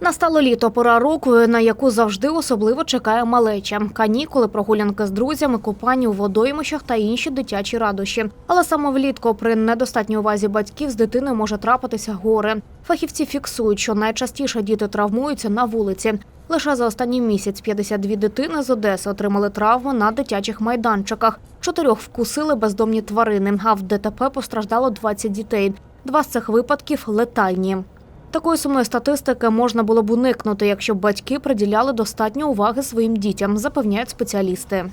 Настало літо, пора року, на яку завжди особливо чекає малеча. Канікули, прогулянки з друзями, купання у водоймищах та інші дитячі радощі. Але саме влітку при недостатній увазі батьків з дитиною може трапитися горе. Фахівці фіксують, що найчастіше діти травмуються на вулиці. Лише за останній місяць 52 дитини з Одеси отримали травми на дитячих майданчиках. Чотирьох вкусили бездомні тварини, а в ДТП постраждало 20 дітей. Два з цих випадків летальні. Такої сумної статистики можна було б уникнути, якщо б батьки приділяли достатньо уваги своїм дітям, запевняють спеціалісти.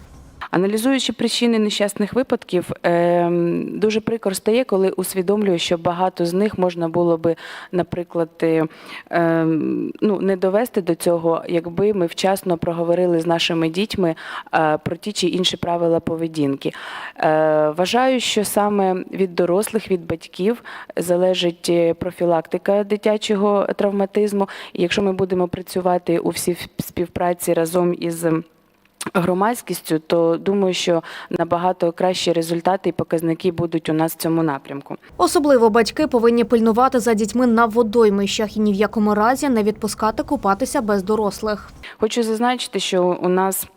Аналізуючи причини нещасних випадків, ем, дуже прикро стає, коли усвідомлюю, що багато з них можна було би, наприклад, е, ем, ну, не довести до цього, якби ми вчасно проговорили з нашими дітьми е, про ті чи інші правила поведінки. Е, Вважаю, що саме від дорослих, від батьків залежить профілактика дитячого травматизму. І якщо ми будемо працювати у всій співпраці разом із громадськістю, то думаю, що набагато кращі результати і показники будуть у нас в цьому напрямку. Особливо батьки повинні пильнувати за дітьми на водоймищах і ні в якому разі не відпускати купатися без дорослих. Хочу зазначити, що у нас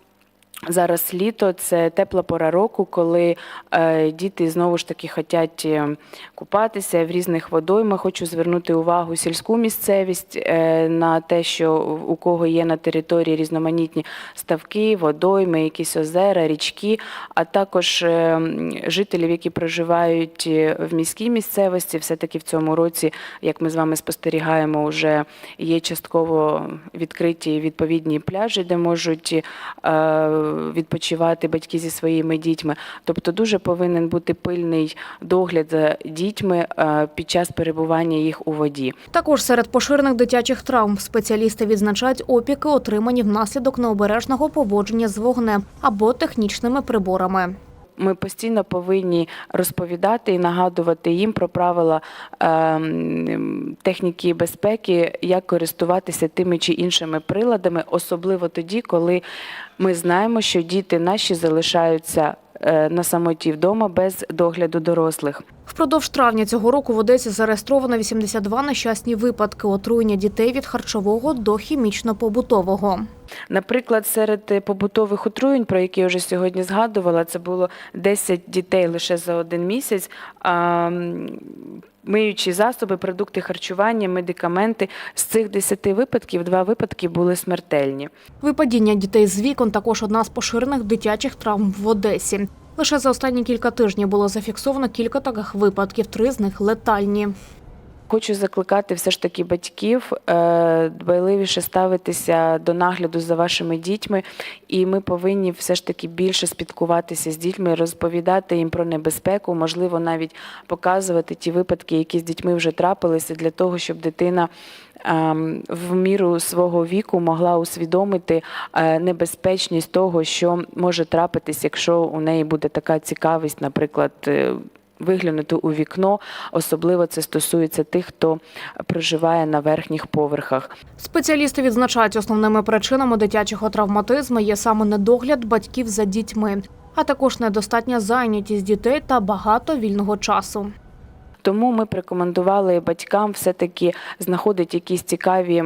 зараз літо це тепла пора року, коли е, діти знову ж таки хочуть е, купатися в різних водоймах. Хочу звернути увагу сільську місцевість е, на те, що у кого є на території різноманітні ставки, водойми, якісь озера, річки, а також е, жителів, які проживають е, в міській місцевості. Все-таки в цьому році, як ми з вами спостерігаємо, вже є частково відкриті відповідні пляжі, де можуть е, відпочивати батьки зі своїми дітьми. Тобто дуже повинен бути пильний догляд за дітьми е, під час перебування їх у воді. Також серед поширених дитячих травм спеціалісти відзначають опіки, отримані внаслідок необережного поводження з вогнем або технічними приборами. Ми постійно повинні розповідати і нагадувати їм про правила ем, техніки безпеки, як користуватися тими чи іншими приладами, особливо тоді, коли ми знаємо, що діти наші залишаються е, на самоті вдома без догляду дорослих. Впродовж травня цього року в Одесі зареєстровано 82 нещасні випадки отруєння дітей від харчового до хімічно-побутового. Наприклад, серед е, побутових отруєнь, про які я вже сьогодні згадувала, це було 10 дітей лише за один місяць. А, Миючі засоби, продукти харчування, медикаменти. З цих 10 випадків два випадки були смертельні. Випадіння дітей з вікон також одна з поширених дитячих травм в Одесі. Лише за останні кілька тижнів було зафіксовано кілька таких випадків, три з них летальні. Хочу закликати все ж таки батьків е, дбайливіше ставитися до нагляду за вашими дітьми, і ми повинні все ж таки більше спілкуватися з дітьми, розповідати їм про небезпеку, можливо, навіть показувати ті випадки, які з дітьми вже трапилися, для того, щоб дитина ем, в міру свого віку могла усвідомити е, небезпечність того, що може трапитись, якщо у неї буде така цікавість, наприклад. Виглянути у вікно, особливо це стосується тих, хто проживає на верхніх поверхах. Спеціалісти відзначають, основними причинами дитячого травматизму є саме недогляд батьків за дітьми, а також недостатня зайнятість дітей та багато вільного часу. Тому ми рекомендували батькам все-таки знаходити якісь цікаві.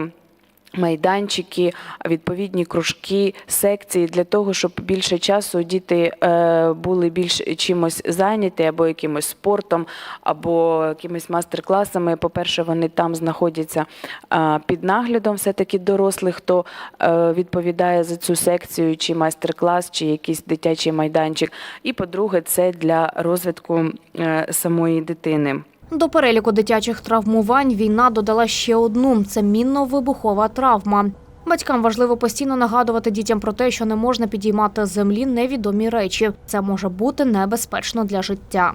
Майданчики, відповідні кружки, секції для того, щоб більше часу діти е, були більш чимось зайняті, або якимось спортом, або якимись мастер-класами. По-перше, вони там знаходяться е, під наглядом все-таки дорослих, хто е, відповідає за цю секцію, чи майстер-клас, чи якийсь дитячий майданчик. І по-друге, це для розвитку самої дитини. До переліку дитячих травмувань війна додала ще одну це мінно-вибухова травма. Батькам важливо постійно нагадувати дітям про те, що не можна підіймати з землі невідомі речі. Це може бути небезпечно для життя.